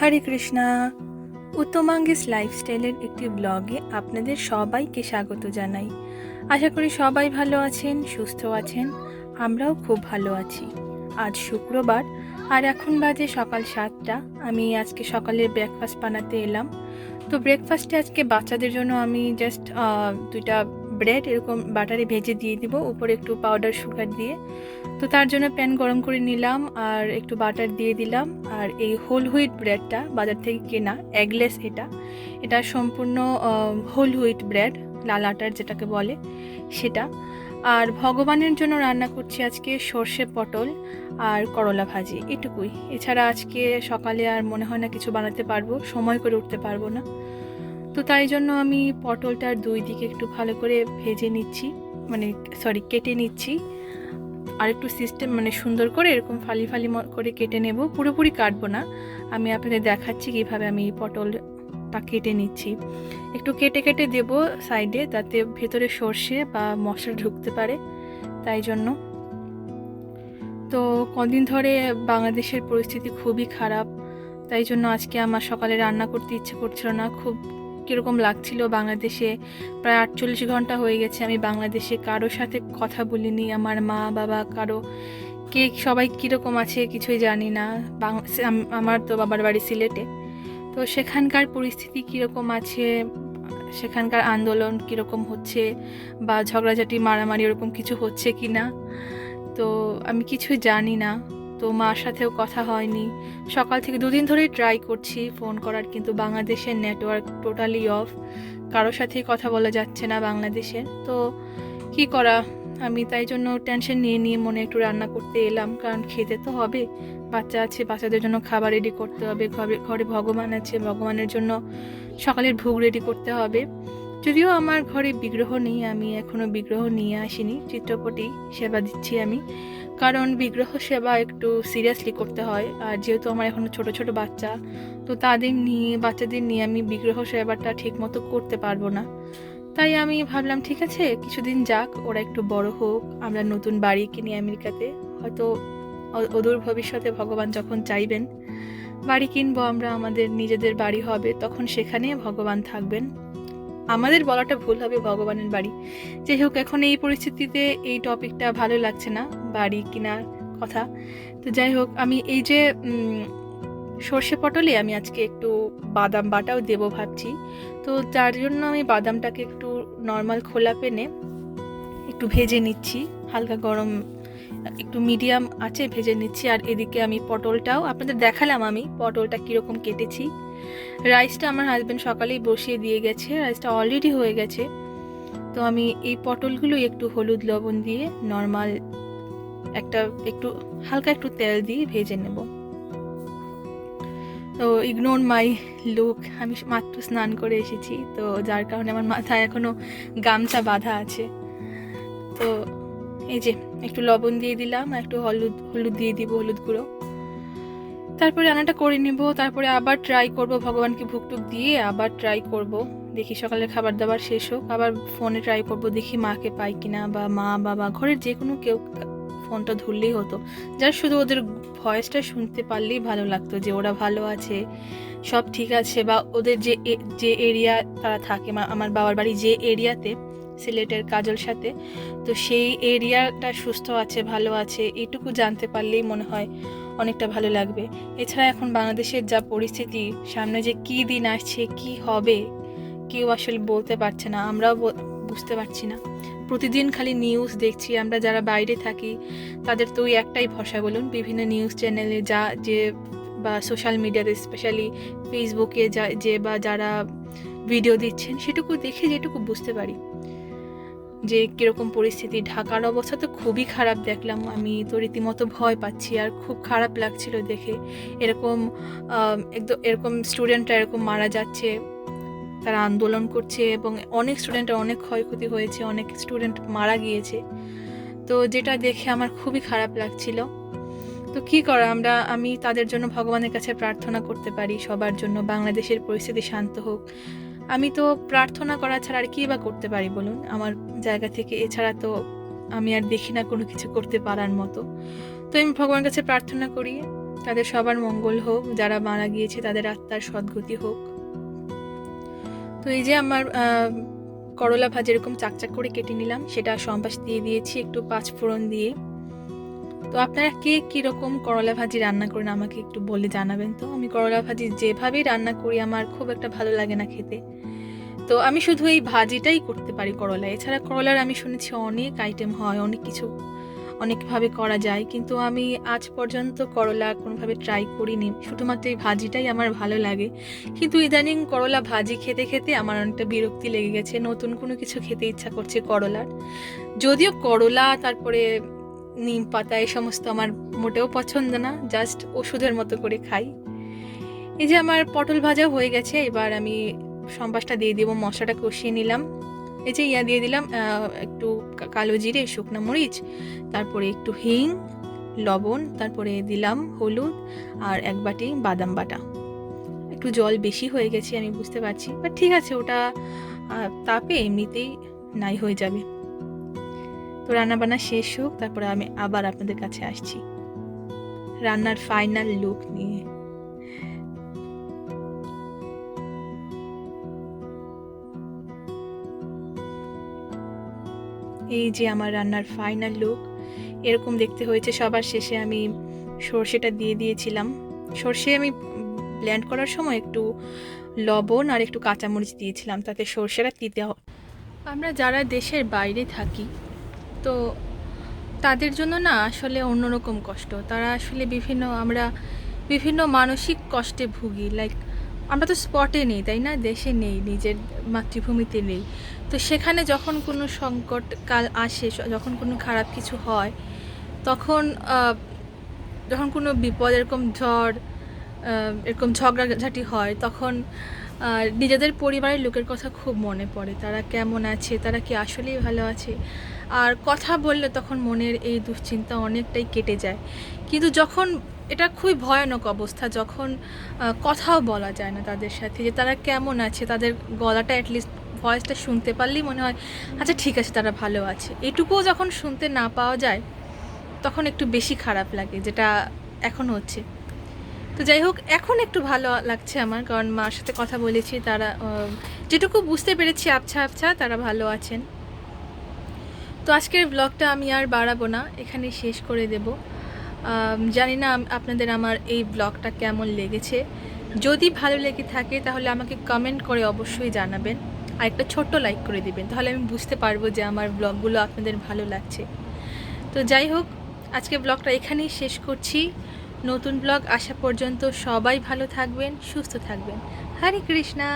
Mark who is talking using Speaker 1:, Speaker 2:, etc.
Speaker 1: হরে কৃষ্ণা। উত্তমাঙ্গিস লাইফস্টাইলের একটি ব্লগে আপনাদের সবাইকে স্বাগত জানাই। আশা করি সবাই ভালো আছেন, সুস্থ আছেন, আমরাও খুব ভালো আছি। আজ শুক্রবার আর এখন বাজে সকাল সাতটা। আমি আজকে সকালের ব্রেকফাস্ট বানাতে এলাম। তো ব্রেকফাস্টে আজকে বাচ্চাদের জন্য আমি জাস্ট দুইটা ব্রেড এরকম বাটারে ভেজে দিয়ে দিব, উপরে একটু পাউডার সুগার দিয়ে। তো তার জন্য প্যান গরম করে নিলাম আর একটু বাটার দিয়ে দিলাম। আর এই হোল হুইট ব্রেডটা বাজার থেকে কেনা এগলেস এটা এটা সম্পূর্ণ হোল হুইট ব্রেড লাল আটার যেটাকে বলে সেটা। আর ভগবানের জন্য রান্না করছি আজকে সর্ষে পটল আর করলা ভাজি, এটুকুই। এছাড়া আজকে সকালে আর মনে হয় না কিছু বানাতে পারব, সময় করে উঠতে পারব না। তো তাই জন্য আমি পটলটার দুই দিকে একটু ভালো করে ভেজে নিচ্ছি মানে সরি কেটে নিচ্ছি। আর একটু সিস্টেম মানে সুন্দর করে এরকম ফালি ফালি করে কেটে নেব। পুরোপুরি কাটবো না। আমি আপনাদের দেখাচ্ছি কীভাবে আমি পটলটা কেটে নিচ্ছি। একটু কেটে কেটে দেব সাইডে যাতে ভেতরে সর্ষে বা মশলা ঢুকতে পারে, তাই জন্য। তো কদিন ধরে বাংলাদেশের পরিস্থিতি খুবই খারাপ, তাই জন্য আজকে আমার সকালে রান্না করতে ইচ্ছে করছিল না। খুব কীরকম লাগছিল বাংলাদেশে? প্রায় আটচল্লিশ ঘণ্টা হয়ে গেছে, আমি বাংলাদেশে কারোর সাথে কথা বলিনি, আমার মা, বাবা, কারও, কে, সবাই কীরকম আছে কিছুই জানি না। আমার তো বাবার বাড়ি সিলেটে। তো সেখানকার পরিস্থিতি কীরকম আছে? সেখানকার আন্দোলন কীরকম হচ্ছে? বা ঝগড়াঝাটি, মারামারি ওরকম কিছু হচ্ছে কি না তো আমি কিছুই জানি না। তো মার সাথেও কথা হয়নি। সকাল থেকে দুদিন ধরেই ট্রাই করছি ফোন করার, কিন্তু বাংলাদেশের নেটওয়ার্ক টোটালি অফ কারোর সাথেই কথা বলা যাচ্ছে না বাংলাদেশের তো কি করা? আমি তাই জন্য টেনশন নিয়ে নিয়ে মনে একটু রান্না করতে এলাম। কারণ খেতে তো হবে। বাচ্চা আছে, বাচ্চাদের জন্য খাবার রেডি করতে হবে। ঘরে ঘরে ভগবান আছে। ভগবানের জন্য সকালের ভোগ রেডি করতে হবে। যদিও আমার ঘরে বিগ্রহ নেই, আমি এখনও বিগ্রহ নিয়ে আসিনি। চিত্রপটি সেবা দিচ্ছি আমি। কারণ বিগ্রহ সেবা একটু সিরিয়াসলি করতে হয়। আর যেহেতু আমার এখনও ছোট ছোট বাচ্চা, তো তাদের নিয়ে, বাচ্চাদের নিয়ে আমি বিগ্রহ সেবাটা ঠিক মতো করতে পারব না। তাই আমি ভাবলাম, ঠিক আছে, কিছুদিন যাক, ওরা একটু বড় হোক। আমরা নতুন বাড়ি কিনি আমেরিকাতে। হয়তো অদূর ভবিষ্যতে ভগবান যখন চাইবেন, বাড়ি কিনবো, আমরা আমাদের নিজেদের বাড়ি হবে, তখন সেখানে ভগবান থাকবেন। আমাদের বলাটা ভুল হবে ভগবানের বাড়ি। যাই হোক, এখন এই পরিস্থিতিতে এই টপিকটা ভালো লাগছে না, বাড়ি কেনার কথা। তো যাই হোক, আমি এই যে সর্ষে পটলে আমি আজকে একটু বাদাম বাটাও দেব ভাবছি। তো তার জন্য আমি বাদামটাকে একটু নর্মাল খোলা পেনে একটু ভেজে নিচ্ছি, হালকা গরম একটু মিডিয়াম আছে, ভেজে নিচ্ছি। আর এদিকে আমি পটলটাও, আপনাদের দেখালাম আমি পটলটা কীরকম কেটেছি। রাইসটা আমার হাজব্যান্ড সকালেই বসিয়ে দিয়ে গেছে রাইসটা অলরেডি হয়ে গেছে। তো আমি এই পটলগুলোই একটু হলুদ লবণ দিয়ে নর্মাল একটা একটু, হালকা একটু তেল দিয়ে ভেজে নেব। তো ইগনোর মাই লুক আমি মাত্র স্নান করে এসেছি। তো যার কারণে আমার মাথায় এখনও গামছা বাঁধা আছে। তো এই যে একটু লবণ দিয়ে দিলাম একটু হলুদ হলুদ দিয়ে দিব, হলুদ গুঁড়ো। তারপরে রান্নাটা করে নিব, তারপরে আবার ট্রাই করব, ভগবানকে ভুকটুক দিয়ে আবার ট্রাই করব। দেখি সকালের খাবার দাবার শেষ হোক, আবার ফোনে ট্রাই করব, দেখি মাকে পাই কিনা, বা মা, বাবা, ঘরের যে কোনো কেউ ফোনটা ধরলেই হতো। যার শুধু ওদের ভয়েসটা শুনতে পারলেই ভালো লাগতো, যে ওরা ভালো আছে, সব ঠিক আছে, বা ওদের যে যে এরিয়া তারা থাকে আমার বাবার বাড়ি যে এরিয়াতে সিলেটের কাজল সাথে। তো সেই এরিয়াটা সুস্থ আছে, ভালো আছে, এটুকু জানতে পারলেই মনে হয় অনেকটা ভালো লাগবে। এছাড়া এখন বাংলাদেশের যা পরিস্থিতি, সামনে যে কী দিন আসছে, কি হবে, কেউ আসলে বলতে পারছে না, আমরাও বুঝতে পারছি না। প্রতিদিন খালি নিউজ দেখছি, আমরা যারা বাইরে থাকি, তাদের তো ওই একটাই ভরসা বলুন, বিভিন্ন নিউজ চ্যানেলে যা যে বা সোশ্যাল মিডিয়াতে স্পেশালি ফেসবুকে যা যে বা যারা ভিডিও দিচ্ছেন, সেটুকু দেখে যেটুকু বুঝতে পারি। যে কীরকম পরিস্থিতি ঢাকার অবস্থা তো খুবই খারাপ দেখলাম। আমি তো রীতিমতো ভয় পাচ্ছি আর খুব খারাপ লাগছিল দেখে। এরকম একদম এরকম স্টুডেন্টরা এরকম মারা যাচ্ছে, তারা আন্দোলন করছে এবং অনেক স্টুডেন্টের অনেক ক্ষয়ক্ষতি হয়েছে, অনেক স্টুডেন্ট মারা গিয়েছে। তো যেটা দেখে আমার খুবই খারাপ লাগছিল। তো কী করা, আমরা, আমি তাদের জন্য ভগবানের কাছে প্রার্থনা করতে পারি সবার জন্য, বাংলাদেশের পরিস্থিতি শান্ত হোক। আমি তো প্রার্থনা করা ছাড়া আর কি বা করতে পারি বলুন? আমার জায়গা থেকে এছাড়া তো আমি আর দেখি না কোনো কিছু করতে পারার মতো। তো আমি ভগবানের কাছে প্রার্থনা করি, তাদের সবার মঙ্গল হোক, যারা মারা গিয়েছে তাদের আত্মার সদ্গতি হোক। তো এই যে আমার করলা ভাজি এরকম চাকচাক করে কেটে নিলাম, সেটা সম্বাস দিয়ে দিয়েছি, একটু পাঁচ ফোড়ন দিয়ে। তো আপনারা কে কীরকম করলা ভাজি রান্না করেন আমাকে একটু বলে জানাবেন তো? আমি করলা ভাজি যেভাবেই রান্না করি আমার খুব একটা ভালো লাগে না খেতে। তো আমি শুধু এই ভাজিটাই করতে পারি করলা এছাড়া করলার আমি শুনেছি অনেক আইটেম হয়, অনেক কিছু অনেকভাবে করা যায়। কিন্তু আমি আজ পর্যন্ত করলা কোনোভাবে ট্রাই করিনি। শুধুমাত্র এই ভাজিটাই আমার ভালো লাগে। কিন্তু ইদানিং করলা ভাজি খেতে খেতে আমার অনেকটা বিরক্তি লেগে গেছে। নতুন কোনো কিছু খেতে ইচ্ছা করছে করলার। যদিও করলা, তারপরে নিম পাতা, এই সমস্ত আমার মোটেও পছন্দ না জাস্ট ওষুধের মতো করে খাই। এই যে আমার পটল ভাজা হয়ে গেছে, এবার আমি সম্বাসটা দিয়ে দিব, মশলাটা কষিয়ে নিলাম। এই যে ইয়া দিয়ে দিলাম একটু কালো জিরে, শুকনো মরিচ, তারপরে একটু হিং, লবণ, তারপরে দিলাম হলুদ আর এক বাটি বাদাম বাটা। একটু জল বেশি হয়ে গেছে, আমি বুঝতে পারছি বাট ঠিক আছে, ওটা তাপে এমনিতেই নাই হয়ে যাবে। তো রান্নাবান্না শেষ হোক, তারপরে আমি আবার আপনাদের কাছে আসছি। রান্নার ফাইনাল লুক নিয়ে। এই যে আমার রান্নার ফাইনাল লুক এরকম দেখতে হয়েছে সবার শেষে আমি সর্ষেটা দিয়ে দিয়েছিলাম। সর্ষে আমি ব্লেন্ড করার সময় একটু লবণ আর একটু কাঁচামরিচ দিয়েছিলাম, তাতে সর্ষেটা তিতে আমরা যারা দেশের বাইরে থাকি তো তাদের জন্য না আসলে অন্যরকম কষ্ট। তারা আসলে বিভিন্ন আমরা বিভিন্ন মানসিক কষ্টে ভুগি। লাইক আমরা তো স্পটে নেই, তাই না? দেশে নেই, নিজের মাতৃভূমিতে নেই। তো সেখানে যখন কোনো সংকট কাল আসে যখন কোনো খারাপ কিছু হয়, তখন যখন কোনো বিপদ, এরকম ঝড় এরকম ঝগড়াঝাটি হয়, তখন আহ, নিজেদের পরিবারের লোকের কথা খুব মনে পড়ে। তারা কেমন আছে? তারা কি আসলেই ভালো আছে? আর কথা বললে তখন মনের এই দুশ্চিন্তা অনেকটাই কেটে যায়। কিন্তু যখন এটা খুবই ভয়ানক অবস্থা যখন কথাও বলা যায় না তাদের সাথে যে তারা কেমন আছে তাদের গলাটা অ্যাটলিস্ট ভয়েসটা শুনতে পারলেই মনে হয় আচ্ছা ঠিক আছে তারা ভালো আছে। এটুকুও যখন শুনতে না পাওয়া যায় তখন একটু বেশি খারাপ লাগে যেটা এখন হচ্ছে। তো যাই হোক, এখন একটু ভালো লাগছে আমার, কারণ মার সাথে কথা বলেছি, তারা যেটুকু বুঝতে পেরেছি, আবছা আবছা তারা ভালো আছেন। তো আজকের ব্লগটা আমি আর বাড়াবো না এখানে শেষ করে দেব। জানি না আপনাদের আমার এই ব্লগটা কেমন লেগেছে। যদি ভালো লেগে থাকে, তাহলে আমাকে কমেন্ট করে অবশ্যই জানাবেন। আর একটা ছোট্ট লাইক করে দিবেন, তাহলে আমি বুঝতে পারব যে আমার ব্লগগুলো আপনাদের ভালো লাগছে। তো যাই হোক আজকে ব্লগটা এখানেই শেষ করছি। নতুন ব্লগ আসা পর্যন্ত সবাই ভালো থাকবেন সুস্থ থাকবেন। হরে কৃষ্ণা।